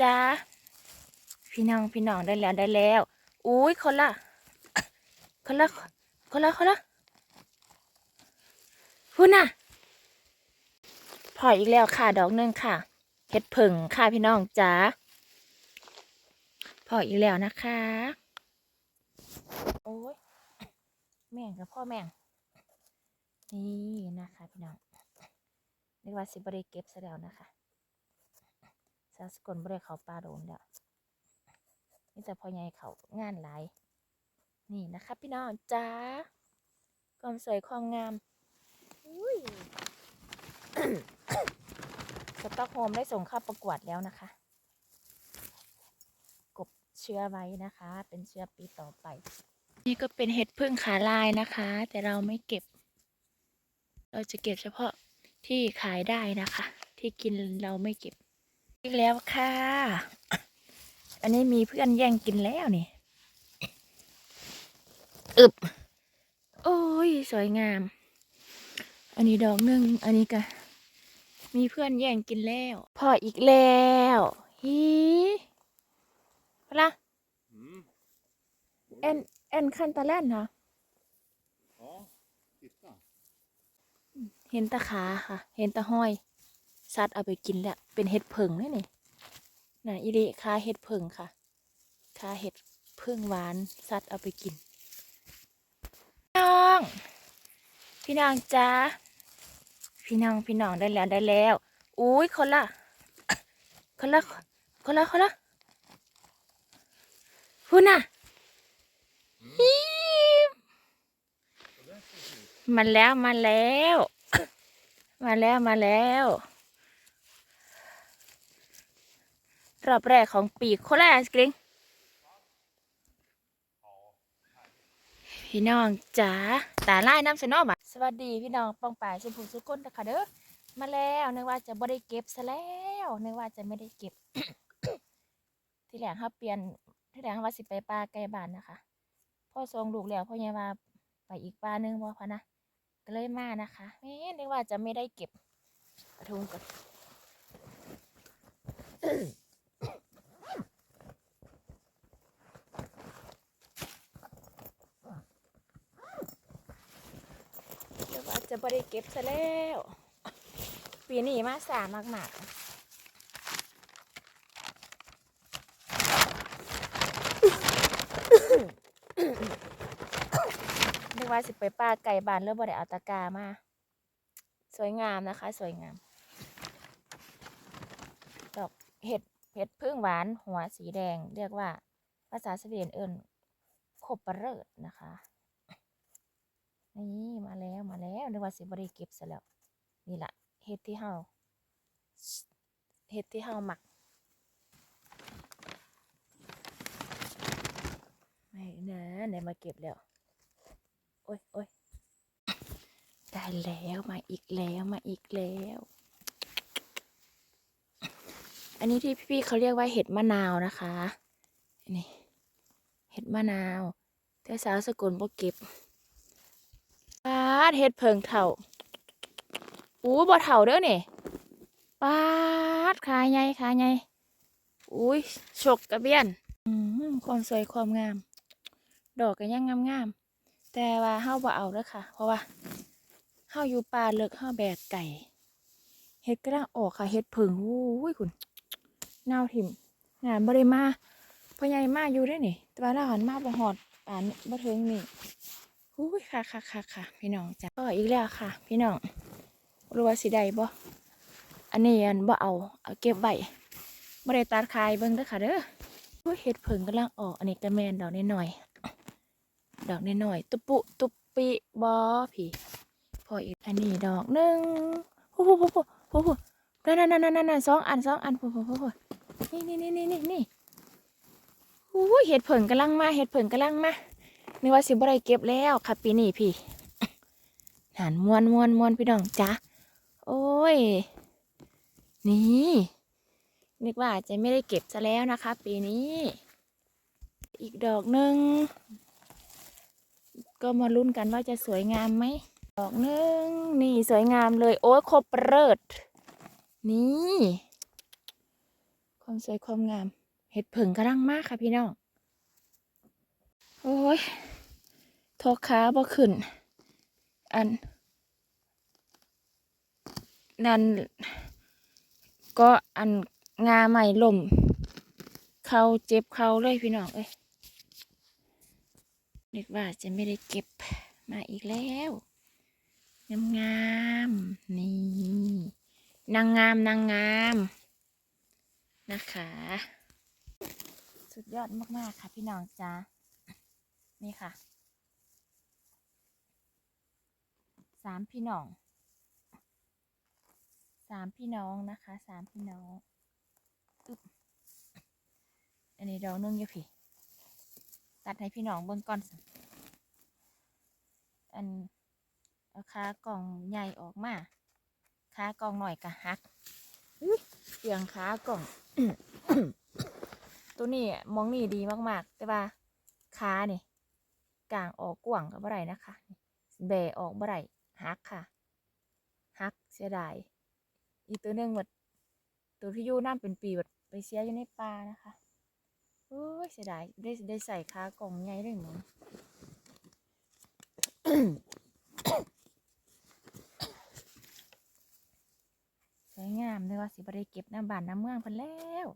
จ้าพี่น้องพี่น้องได้แล้วได้แล้ว อุ้ยคนละคนละคนละคนละพูดน่ะพออีกแล้วค่ะดอกหนึ่งค่ะเห็ดผึ่งค่ะพี่น้องจ้าพออีกแล้วนะคะ โอ้ยแม่งกับพ่อแม่งนี่นะคะพี่น้องนึกว่าสิบริเก็บซะแล้วนะคะ สาสกลบริเขาปลาโดนแล้วนี่แต่พ่อใหญ่เขางานหลายนี่นะคะ พี่น้องจ้าความสวยความงามอุ้ยสต็อกโฮมได้ส่งเข้าประกวดแล้วนะคะ กบเชื้อไว้นะคะ เป็นเชื้อปีต่อไป นี่ก็เป็นเห็ดพึ่งขาลายนะคะ แต่เราไม่เก็บ เราจะเก็บเฉพาะที่ขายได้นะคะ ที่กินเราไม่เก็บ อีกแล้วค่ะ อันนี้มีเพื่อนแย่งกินแล้วนี่ อึบ โอ้ย สวยงาม อันนี้ดอกหนึ่ง อันนี้ก็มีเพื่อนแย่งกินแล้ว พออีกแล้วฮีพะละ Mm. เอ็นเอ็นคันตาแลนค่ะ Ja, titta. เห็นแตะขาค่ะ เห็นแตะห้อย สัตว์เอาไปกินแล้วเป็นเห็ดผึ่งนี่นี่น่ะอีเดคาเห็ดผึ่งค่ะคาเห็ดพึ่งหวานสัตว์เอาไปกินน้อง พี่น้องจ้าพี่น้องพี่น้องได้แล้วได้แล้วอุ้ยคนละคนละคนละคนละพูดน่ะมมาแล้วมาแล้ว มาแล้วมาแล้ว รอบแรกของปีกคนแรกสกริงพี่น้องจ๋าตาไล่น้ำสนอบะสวัสดีพี่น้องปองป่ายสุภูสุกุนนะคะเด้อมาแล้วนึกว่าจะบ่ได้เก็บซะแล้วนึกว่าจะไม่ได้เก็บ ที่แหลงเขาเปลี่ยนที่แหลงว่าสิไปปลาไก่บ้านนะคะพ่อทรงลูกแล้วพ่อยังว่าไปอีกปลาหนึงบ่พะนะก็เลยมานะคะแม่นึกว่าจะไม่ได้เก็บกระทุงก่อนนึกว่า จะไม่ได้เก็บซะแล้ว ปีนี้มาสามากมากๆนึกว่าสิไปป้าไก่บานแล้วบ่ได้เอาตะกามา สวยงามนะคะ สวยงาม ดอกเห็ดเห็ดพึ่งหวานหัวสีแดง เรียกว่า ภาษาสวีเดนเอิญคบประเริดนะคะ นี่มาแล้วมาแล้วนึกว่าสิบริเก็บซะแล้ว นี่แหละเห็ดที่เฮาเห็ดที่เฮาหมักไม่นะไหนมาเก็บแล้วโอ้ยโอ้ยได้แล้วมาอีกแล้วมาอีกแล้ว อันนี้ที่พี่ๆเขาเรียกว่าเห็ดมะนาวนะคะนี่เห็ดมะนาวแต่สาวสกุลบ่เก็บ ปาดเห็ดเพิงเถ่าอู้บ่เถ่าเด้อเนี่ยปาดขาใหญ่ขาใหญ่อุ้ยฉกกระเบียนอืมความสวยความงาม ดอกก็ยังงามๆแต่ว่าเฮาบ่เอาเด้อค่ะ เพราะว่าเฮาอยู่ป่าเลิกเฮาแบกไก่เฮ็ดกระด้างออกค่ะเฮ็ดผึ่งอู้ยคุณเน่าถิ่มงานบ่ได้มาพ่อใหญ่มาอยู่ได้นี่แต่ว่าเราหันมาบ่ฮอดป่านบ่ถึงนี่ อู้ยค่ะค่ะค่ะค่ะพี่น้องจ้ะก็อีกแล้วค่ะ พี่น้องรู้ว่าสิได้บ่อันนี้อันบ่เอาเอาเก็บไว้บ่ได้ตัดขายเบิ่งเด้อค่ะเด้ออู้ยเฮ็ดผึ่งกำลังออกอันนี้ก็แมนดอกน้อยๆดอกน้อยๆตุปุตุปิบ่พี่พออีกอันนี้ดอกหนึ่งโอ้โหโอ้โหนั่นนั่นนั่นนั่นนั่นสองอันสองอันโอ้โหโอ้โหนี่นี่นี่นี่นี่นี่อู้เห็ดเผิงกำลังมาเห็ดเผิงกำลังมา นึกว่าสิบ่ได้เก็บแล้วค่ะปีนี้พี่หันมวนมวนมวนพี่น้องจ้ะโอ้ย นี่นึกว่าจะไม่ได้เก็บซะแล้วนะคะ ปีนี้ อีกดอกหนึ่งก็มาลุ้นกันว่าจะสวยงามไหมดอกหนึ่งนี่สวยงามเลย โอ้ยครบเริดนี่ ความสวยความงาม เห็ดเผิงกำลังมากค่ะพี่น้อง โอ้ย ทอขาบ่ขึ้น อัน นั่นก็อันงาใหม่ล่ม เขาเจ็บเขาเลยพี่น้องเอ้ยนึกว่าจะไม่ได้เก็บมาอีกแล้ว งามงามๆนี่นางงามนางงามนะคะ สุดยอดมาก ๆ ค่ะพี่น้องจ้านี่ค่ะ สามพี่น้องสามพี่น้องนะคะสามพี่น้องอึ๊บอันนี้ดอกหนึงอยู่พี่ตัดให้พี่น้องเบิ่งก่อนอันเอาขากล่องใหญ่ออกมาขากล่องหน่อยกะหักเสียงขากล่อง ตัวนี้มองนี่ดีมากๆ แต่ว่าขานี่กลางออกกว่างกับบ่ไรนะคะ แบะออกบ่ไร หักค่ะหักเสียดายอีกตัวหนึ่งหมดตัวที่อยู่น้ำเป็นปีหมดไปเสียอยู่ในป่านะคะโอ้ยเสียดายได้ได้ใส่ขากล่องใหญ่ได้หมดสวยงามเลยว่าสิบได้เก็บน้ำบานน้ำเมืองพิ่นแล้ว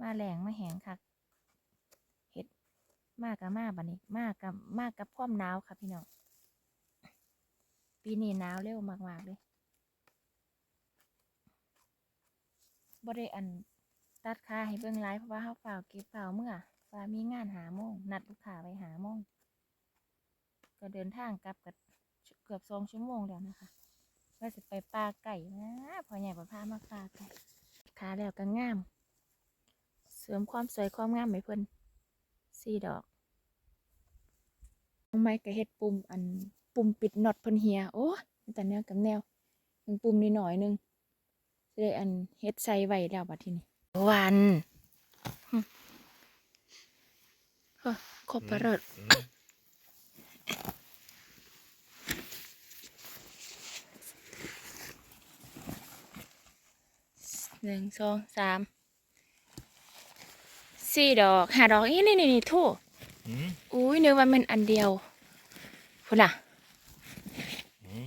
มาแหลงมาแหงค่ะเห็ดมากกับมาบันนี้ มากกับมากกับพร้อมหนาวค่ะพี่น้อง ปีนี้หนาวเร็วมากๆเลยบ่ได้อันตัดค่าให้เบิ่งไลฟ์เพราะว่าเขาเฝ้าเก็บเฝ้าเมื่อว่ามีงานหาโมงนัดลูกค้าไปหาโมงก็เดินทางกลับกับเกือบสองชั่วโมงแล้วนะคะว่าจะไปปลาไก่นะพอใหญ่พอพามาปลาไก่ขาแล้วก็งาม เสริมความสวยความงามให้เพิ่นสี่ดอกไม้ก็เฮ็ดปุ่มอัน ปุ่มปิดน็อตเพิ่นเฮียโอ้ยแต่แนวกับแนวหนึ่งปุ่มนิดหน่อยหนึงจะได้อันเฮ็ดใส่ไว้แล้วบัดทีนี้วันหึเฮ้อครบประเริดอืมหนึ่งสองสามสี่ดอกห้าดอกนี่นี่นี่นี่ทู่อืมอุ้ยนึกว่ามันอันเดียวพุ่นอะ อืม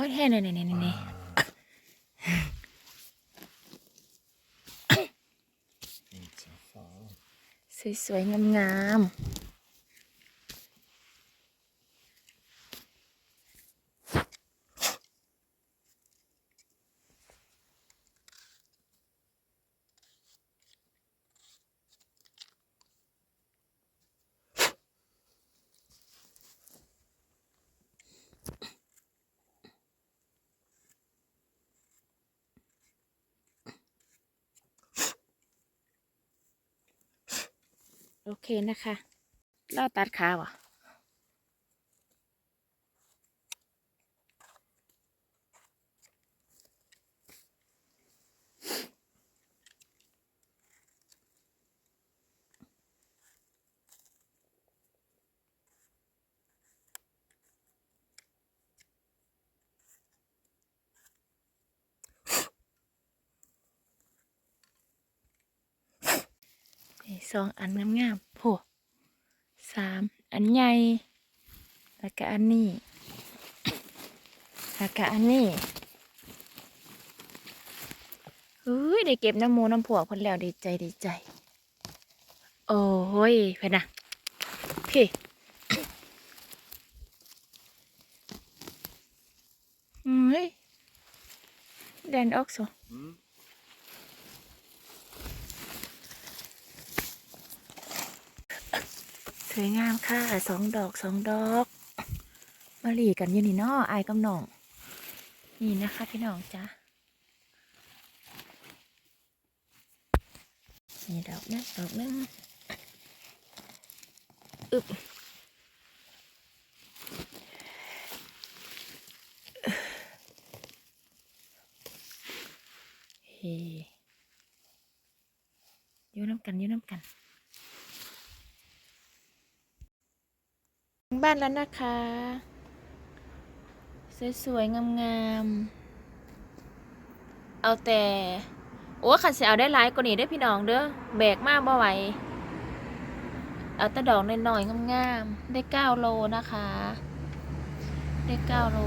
องอึบฮะนี่เอ้ยเว้ยเนี่ยเดินสกูเดฟครบประเริดบ่ล่ะโอ้ยแฮ่นี่นี่นี่นี่อืมสีฟ้าสวยๆงามๆ โอเคนะคะเราตัดขาวอะ สองอันงามๆโหสามอันใหญ่แล้วก็อันนี้แล้วก็อันนี้เฮ้ยได้เก็บน้ำมูน้ำผัวคนแล้วดีใจดีใจ โอ้ยเพื่อนนะพี่เฮ้ยแดนออกซอื สวยงามค่ะสองดอกสองดอกมาหลีกันยืนนี่นออายกำหน่อง นี่นะคะพี่น้องจ้ะนี่ดอกนะดอกนึงอึบเฮอยู่น้ำกันยู่น้ำกัน บ้านแล้วนะคะ สวยๆ งามๆ เอาแต่ โอ้ขันเสียเอาได้หลายกว่านี้ได้พี่น้องเด้อ แบกมากบ่ไหว เอาแต่ดอกน้อยๆ งามๆ ได้เก้าโลนะคะ ได้เก้าโล